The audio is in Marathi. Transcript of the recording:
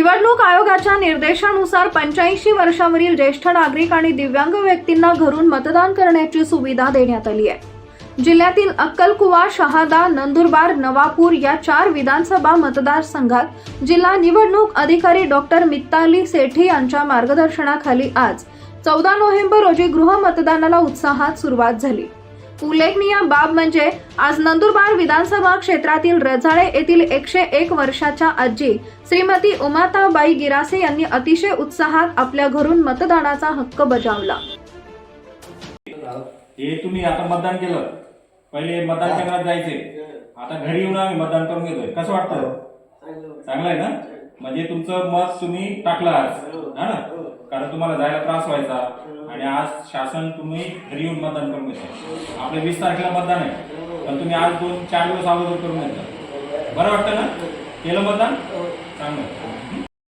निवडणूक आयोगाच्या निर्देशानुसार पंच्याऐंशी वर्षावरील ज्येष्ठ नागरिक आणि दिव्यांग व्यक्तींना घरून मतदान करण्याची सुविधा देण्यात आली आहे. जिल्ह्यातील अक्कलकुवा शहादा नंदुरबार नवापूर या चार विधानसभा मतदारसंघात जिल्हा निवडणूक अधिकारी डॉक्टर मित्ताली सेठी यांच्या मार्गदर्शनाखाली आज चौदा नोव्हेंबर रोजी गृह मतदानाला उत्साहात सुरुवात झाली. उल्लेखनीय बाब म्हणजे आज नंदुरबार विधानसभा क्षेत्रातील रजाळे येथील एकशे एक वर्षाच्या आजी श्रीमती उमाताबाई गिरासे यांनी अतिशय उत्साहात आपल्या घरून मतदानाचा हक्क बजावला. हे तुम्ही आता मतदान केलं. पहिले मतदान केंद्रात जायचे. आता घरी येऊन आम्ही मतदान करून घेतोय. कसं वाटतं? चांगलं आहे ना? म्हणजे तुमचं मत तुम्ही टाकलं आज. हा ना? कारण तुम्हाला जायला त्रास व्हायचा. आणि आज शासन तुम्ही घरी येऊन मतदान करून घेता आपल्या वीस तारखेला मतदान आहे. पण तुम्ही आज दोन चार दिवस अगोदर करून घेता बरं वाटतं ना? केलं मतदान? चांगलं. हं?